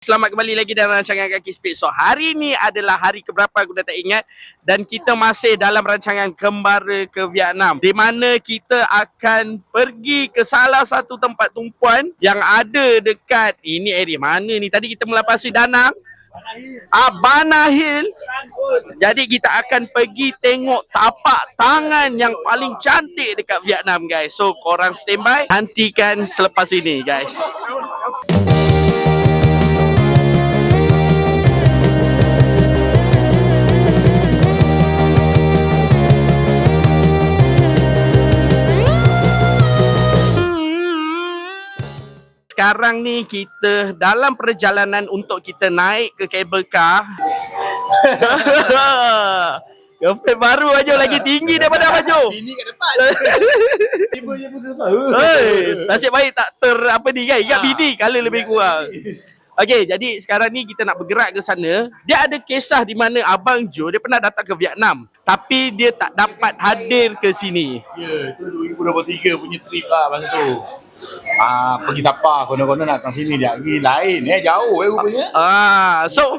Selamat kembali lagi dalam rancangan Kaki Speed. So hari ni adalah hari keberapa aku dah tak ingat dan kita masih dalam rancangan Kembara ke Vietnam di mana kita akan pergi ke salah satu tempat tumpuan yang ada dekat ini area mana ni tadi kita melapasi Danang Ah, Bana Hill. Jadi kita akan pergi tengok tapak tangan yang paling cantik dekat Vietnam guys. So korang standby nantikan selepas ini guys. Sekarang ni kita dalam perjalanan untuk kita naik ke kabel car. Girlfriend baru Ajo lagi tinggi daripada Ajo. Bini kat depan. Tiba je pun depan. Hei, nasib baik tak ter apa ni kan. Ingat Ha. bini kalau lebih kurang. Okey, jadi sekarang ni kita nak bergerak ke sana. Dia ada kisah di mana Abang Jo dia pernah datang ke Vietnam. Tapi dia tak dapat hadir ke sini. Ya, tu 2023 punya trip lah masa tu. Ah, pergi Sapa, konon-konon nak datang sini dia pergi lain eh jauh eh rupanya. Ah, so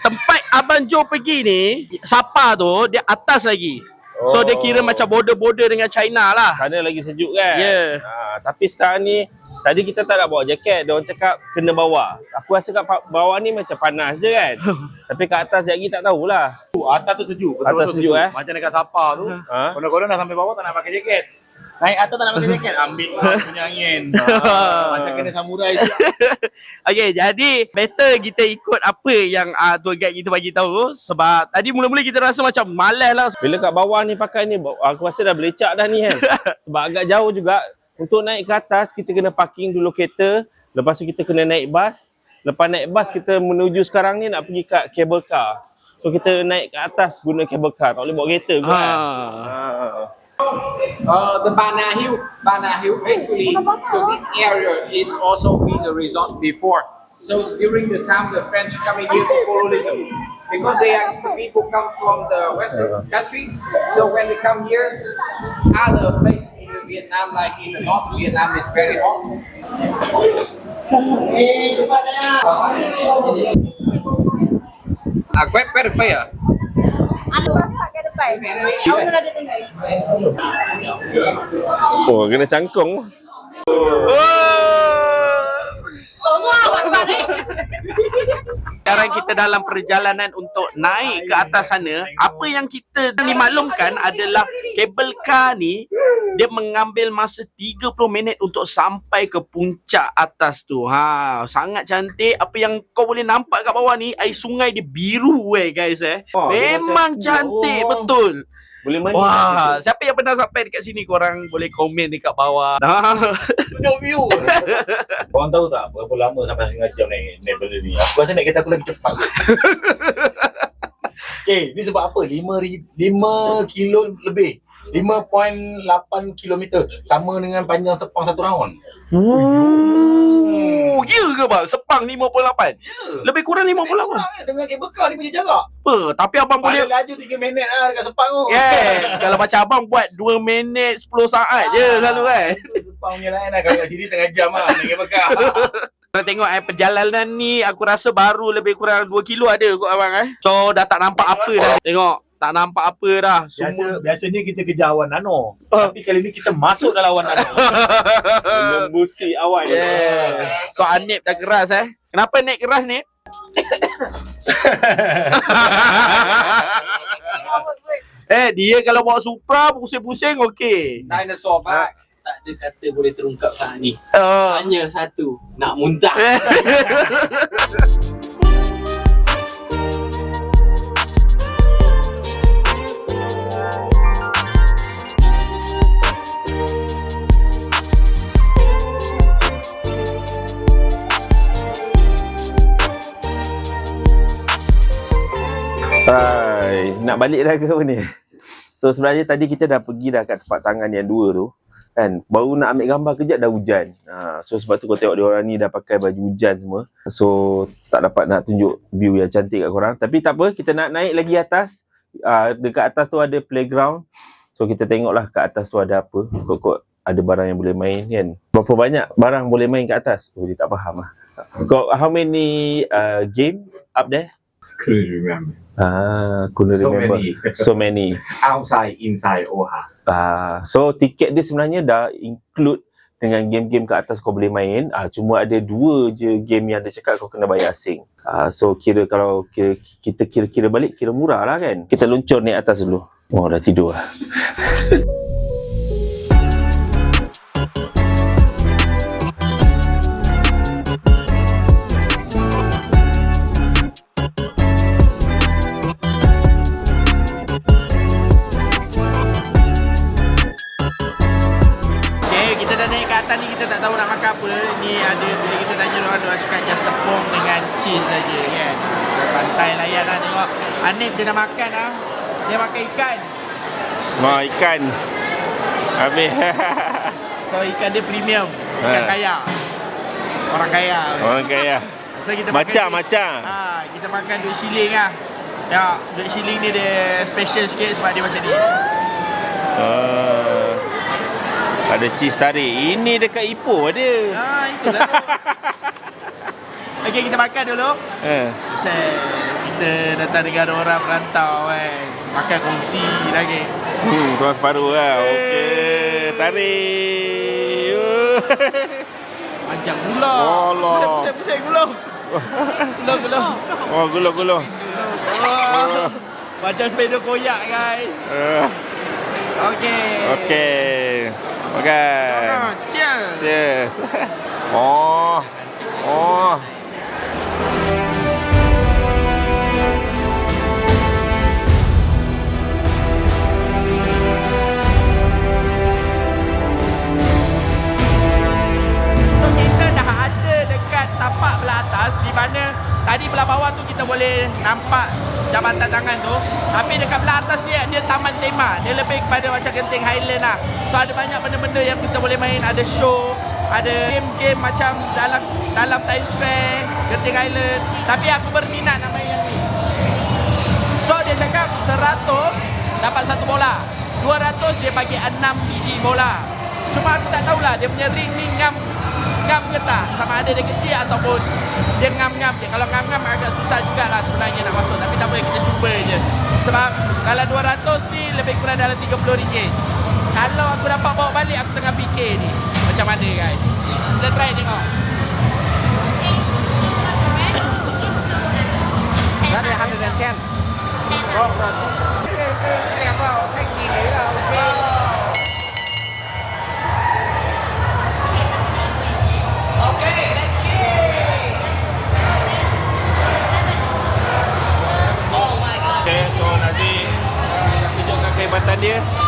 tempat Abang Jo pergi ni, Sapa tu dia atas lagi. So dia kira Oh. macam border-border dengan China lah. Sana lagi sejuk kan? Ya. Ha, tapi sekarang ni tadi kita tak nak bawa jaket. Dia orang cakap kena bawa. Aku rasa kat bawah ni macam panas je kan. tapi kat atas lagi tak tahulah. Atas tu sejuk. betul-betul Atas sejuk, eh? Macam dekat Sapa tu. Ha? Konon-konon dah sampai bawah tak nak pakai jaket. Naik atas tak nak pakai jaket, ambil orang punya angin. Ah, macam kena samurai tu. Okay, jadi better kita ikut apa yang uh, tour guide kita bagi tahu sebab tadi mula-mula kita rasa macam malas lah. Bila kat bawah ni pakai ni aku rasa dah belecak dah ni kan. Sebab agak jauh juga. Untuk naik ke atas kita kena parking dulu kereta. Lepas tu kita kena naik bas. Lepas naik bas kita menuju sekarang ni nak pergi kat cable car. So kita naik ke atas guna cable car. Tak boleh bawa kereta kan. Ha. Ha. Uh, the Bana Hill, Bana Hill actually, so this area is also been a resort before. So during the time the French coming here for colonialism, because they are people come from the western country, so when they come here, other places in Vietnam, like in the north Vietnam, is very hot. À, quét quét được phây à? Oh, kena cangkung. Tưởng Sekarang kita dalam perjalanan untuk naik ke atas sana. Apa yang kita dimaklumkan adalah kabel car ni dia mengambil masa 30 minit untuk sampai ke puncak atas tu. Ha, sangat cantik. Apa yang kau boleh nampak kat bawah ni, air sungai dia biru eh guys eh. Oh, Memang cantik Oh. betul. Boleh mandi. Wah, siapa yang pernah sampai dekat sini korang boleh komen dekat bawah. Tunjuk view. Korang tahu tak berapa lama sampai setengah jam naik naik benda ni? Aku rasa naik kereta aku lagi cepat. okay, ni sebab apa? 5 ri- 5 kilo lebih. 5.8 kilometer sama dengan panjang sepang satu round. Oh, ya ke bang? Sepang 58. Ya. Lebih kurang 58. Kurang eh, dengan kabel car ni punya jarak. Apa? Tapi abang Boleh boleh laju 3 minit lah dekat sepang tu. Yeah, kalau macam abang buat 2 minit 10 saat je selalu kan. Sepang punya lain lah. Kalau kat sini setengah jam lah naik kabel car. Kita tengok eh perjalanan ni aku rasa baru lebih kurang 2 kilo ada kot abang eh. So dah tak nampak apa dah. Tengok, tak nampak apa dah. Biasa, Semua biasanya kita kejar awan nano. Ah. Tapi kali ni kita masuk dalam awan nano. Lembusi awan. Yeah. So Anip dah keras eh. Kenapa Nip keras Nip? eh dia kalau bawa Supra pusing-pusing okey. Dinosaur bag. Tak ada kata boleh terungkap saat ni. Uh, Hanya satu, nak muntah. Hai, nak balik dah ke apa ni? So sebenarnya tadi kita dah pergi dah kat tempat tangan yang dua tu. Kan? Baru nak ambil gambar kejap dah hujan. Ha, so sebab tu kau tengok dia orang ni dah pakai baju hujan semua. So tak dapat nak tunjuk view yang cantik kat korang. Tapi tak apa, kita nak naik lagi atas. Uh, dekat atas tu ada playground. So kita tengoklah kat atas tu ada apa. Kok-kok ada barang yang boleh main kan. Berapa banyak barang boleh main kat atas? Oh, dia tak faham lah. Got how many uh, game up there? Couldn't remember. Ah, couldn't So remember. many. So many. Outside, inside, all have. Ah, so tiket dia sebenarnya dah include dengan game-game kat atas kau boleh main. Ah, cuma ada dua je game yang dia cakap kau kena bayar asing. Ah, so kira kalau kira, kita kira-kira balik kira murah lah kan. Kita luncur naik atas dulu. Oh dah tidur lah. atas ni kita tak tahu nak makan apa. Ni ada bila kita tanya orang orang cakap just tepung dengan cheese saja kan. Pantai layan lah tengok. Hanif dia dah makan lah. Dia makan ikan. Mau ikan. Habis. So ikan dia premium. Ikan Ha. kaya. Orang kaya. Orang kaya. So kita Macam, duit- macam. Ha, kita makan duit shilling lah. Ya, duit shilling ni dia special sikit sebab dia macam ni. Uh, ada cheese tarik. Ini dekat Ipoh ada. Ha, itulah tu. Okey, kita makan dulu. Eh. Pasal kita datang negara orang perantau kan. Makan kongsi lagi. Hmm, tuan separuh lah. Okey. Tarik. Panjang gula. Alah. Pusing, pusing, pusing gulung. Gulung, gulung. oh, gulung-gulung. Oh, macam sepeda koyak guys. Uh, Okey. Okey. Makan. Ah, cheers. Cheers. Oh. Oh. So kita dah ada dekat tapak belah atas di mana tadi belah bawah tu kita boleh nampak jambatan tangan tu. Tapi dekat belah atas ni dia taman tema. Dia lebih kepada macam genting Highland lah. So ada banyak benda-benda yang kita boleh main. Ada show, ada game-game macam dalam dalam Times Square, Genting Highland. Tapi aku berminat nak main yang ni. So dia cakap 100 dapat satu bola. 200 dia bagi 6 biji bola. Cuma aku tak tahulah dia punya ring ni ngam ngam ke tak sama ada dia kecil ataupun dia ngam-ngam je. Kalau ngam-ngam agak susah jugalah sebenarnya nak masuk tapi tak apa kita cuba je. Sebab kalau 200 ni lebih kurang dalam RM30. Kalau aku dapat bawa balik aku tengah fikir ni macam mana guys. Kita try tengok. That is 110. Oh, Okay, kehebatan dia.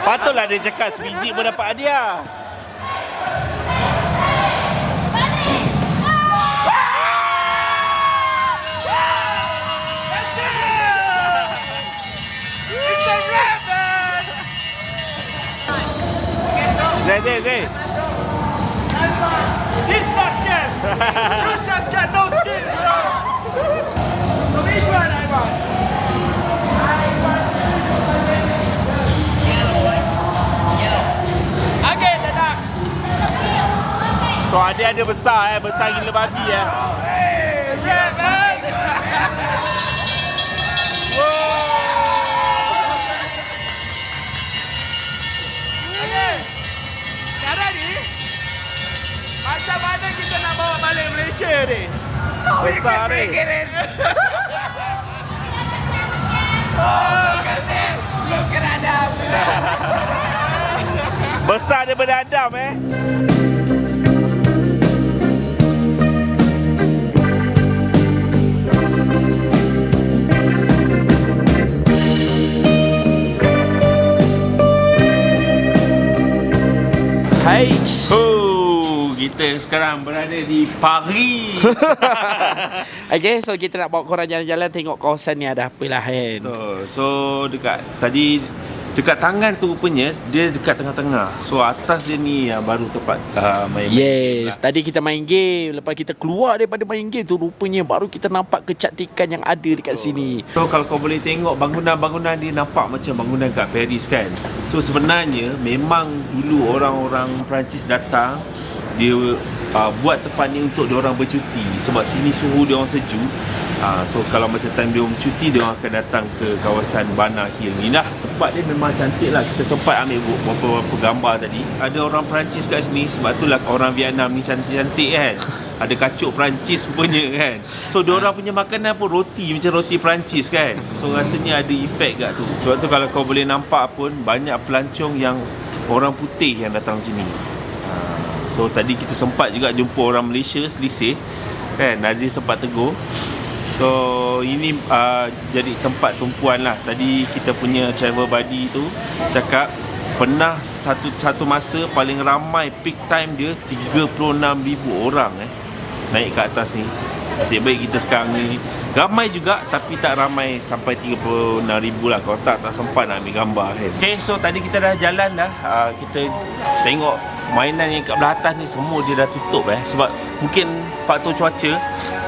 Patutlah dia cakap sebiji pun dapat hadiah. Zai, Zai, Zai. He's not So ada ada besar eh, besar gila babi eh. Hey, red man. Okay. Sekarang ni Macam mana kita nak bawa balik Malaysia ni? Besar ni. Oh, Look at Adam Besar daripada Adam eh. Hai. Oh, kita sekarang berada di Paris. okay, so kita nak bawa korang jalan-jalan tengok kawasan ni ada apa lah kan. Betul. So dekat tadi dekat tangan tu rupanya dia dekat tengah-tengah. So atas dia ni yang baru tempat uh, main. Yes, tadi kita main game. Lepas kita keluar daripada main game tu rupanya baru kita nampak kecantikan yang ada dekat sini. So kalau kau boleh tengok bangunan-bangunan dia nampak macam bangunan kat Paris kan. So sebenarnya memang dulu orang-orang Perancis datang dia uh, buat tempat ni untuk dia orang bercuti sebab sini suhu dia orang sejuk. Uh, so kalau macam time dia orang cuti dia orang akan datang ke kawasan Bana Hill ni lah. Tempat dia memang cantik lah. Kita sempat ambil beberapa gambar tadi. Ada orang Perancis kat sini sebab itulah orang Vietnam ni cantik-cantik kan. Ada kacuk Perancis punya kan. So dia orang punya makanan pun roti macam roti Perancis kan. So rasanya ada efek kat tu. Sebab tu kalau kau boleh nampak pun banyak pelancong yang orang putih yang datang sini. So tadi kita sempat juga jumpa orang Malaysia selisih. Kan Nazir sempat tegur. So ini uh, jadi tempat tumpuan lah. Tadi kita punya travel buddy tu cakap Pernah satu satu masa paling ramai peak time dia 36,000 orang eh. Naik ke atas ni. Nasib baik kita sekarang ni Ramai juga tapi tak ramai sampai 36,000 lah. Kalau tak tak sempat nak ambil gambar kan Okay so tadi kita dah jalan dah. Uh, Kita tengok mainan yang kat belah atas ni semua dia dah tutup eh. Sebab mungkin faktor cuaca.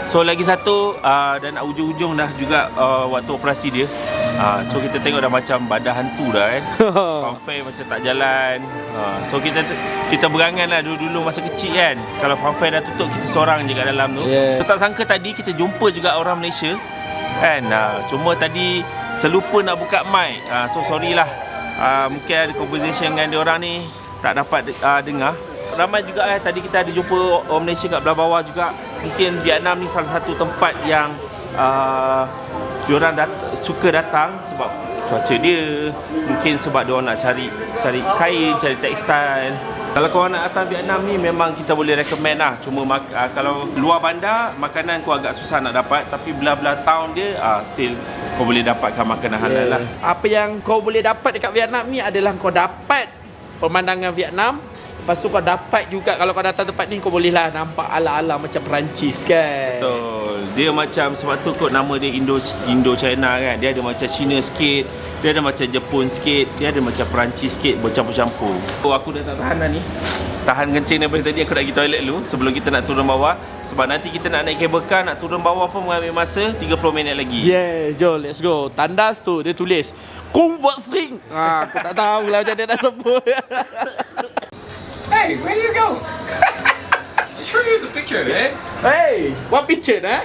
So lagi satu uh, dan ujung-ujung dah juga uh, waktu operasi dia uh, So kita tengok dah macam badan hantu dah kan Funfair macam tak jalan. Uh, So kita kita berangan lah dulu-dulu masa kecil kan. Kalau funfair dah tutup kita seorang je kat dalam tu. Yeah. So tak sangka tadi kita jumpa juga orang Malaysia Kan. Uh, Cuma tadi terlupa nak buka mic. Uh, So sorry lah. Uh, Mungkin ada conversation dengan dia orang ni Tak dapat uh, dengar. Ramai juga eh. Tadi kita ada jumpa orang Malaysia kat belah bawah juga. Mungkin Vietnam ni salah satu tempat yang uh, Diorang dat- suka datang sebab cuaca dia. Mungkin sebab diorang nak cari cari kain, cari tekstil. Kalau korang nak datang Vietnam ni memang kita boleh recommend lah. Cuma mak- uh, kalau luar bandar makanan kau agak susah nak dapat. Tapi belah-belah town dia uh, still kau boleh dapatkan makanan halal lah. Apa yang kau boleh dapat dekat Vietnam ni adalah kau dapat pemandangan Vietnam. Lepas tu kau dapat juga kalau kau datang tempat ni kau boleh lah nampak ala-ala macam Perancis kan. Betul. Dia macam sebab tu kot nama dia Indo Indo China kan. Dia ada macam Cina sikit, dia ada macam Jepun sikit, dia ada macam Perancis sikit bercampur-campur. Oh aku dah tak tahan dah ni. Tahan kencing daripada tadi aku nak pergi toilet dulu sebelum kita nak turun bawah. Sebab nanti kita nak naik kabel car nak turun bawah pun mengambil masa 30 minit lagi. Yeah, jom let's go. Tandas tu dia tulis Convert string. Ha, aku tak tahu lah macam dia nak sebut. Hey, where do you go? I show you the picture, eh? hey, what picture nah?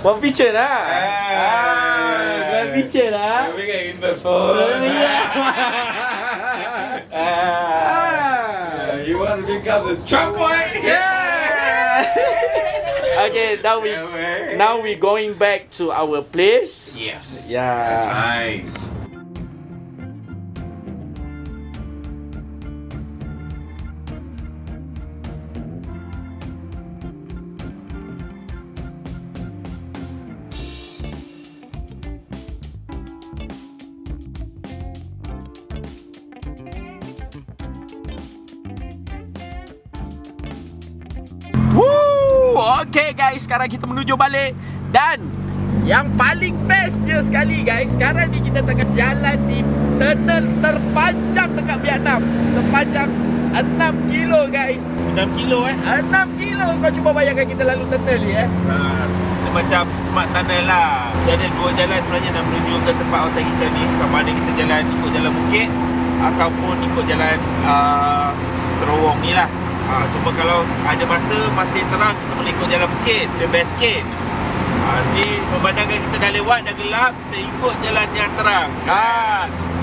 What picture nah? Ah, what picture nah? in the phone. Ah. You want to become the Trump boy? Yeah. okay, now we now we going back to our place. Yes. Yeah. That's Right. Woo! Okay guys, sekarang kita menuju balik dan yang paling bestnya sekali guys, sekarang ni kita tengah jalan di tunnel terpanjang dekat Vietnam sepanjang 6 kilo guys. 6 kilo eh. 6 kilo kau cuba bayangkan kita lalu tunnel ni eh. Ha, dia macam smart tunnel lah. Dia ada dua jalan sebenarnya nak menuju ke tempat hotel kita ni. Sama ada kita jalan ikut jalan bukit ataupun ikut jalan uh, terowong ni lah. Ha, cuma kalau ada masa masih terang kita boleh ikut jalan bukit. Dia best sikit. Ha, jadi pemandangan kita dah lewat dah gelap kita ikut jalan yang terang. Ha,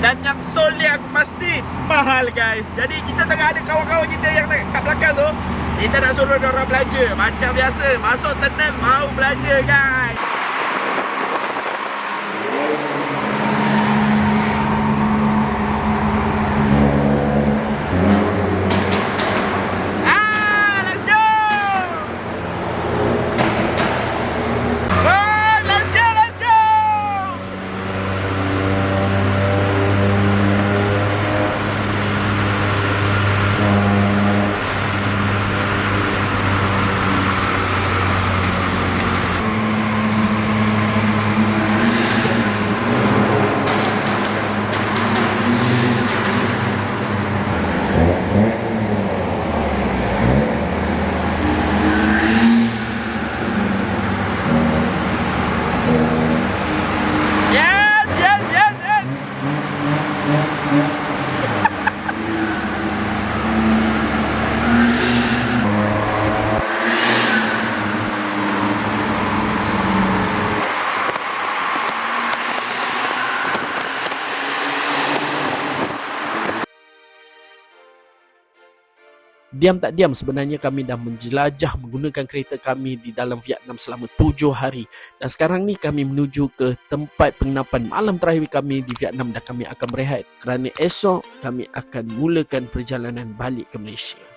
dan yang tol ni aku pasti mahal guys. Jadi kita tengah ada kawan-kawan kita yang dekat kat belakang tu. Kita nak suruh orang belanja macam biasa. Masuk tunnel mau belanja guys. Ah, let's go! Oh, let's go, let's go! Diam tak diam sebenarnya kami dah menjelajah menggunakan kereta kami di dalam Vietnam selama tujuh hari. Dan sekarang ni kami menuju ke tempat penginapan malam terakhir kami di Vietnam dan kami akan berehat kerana esok kami akan mulakan perjalanan balik ke Malaysia.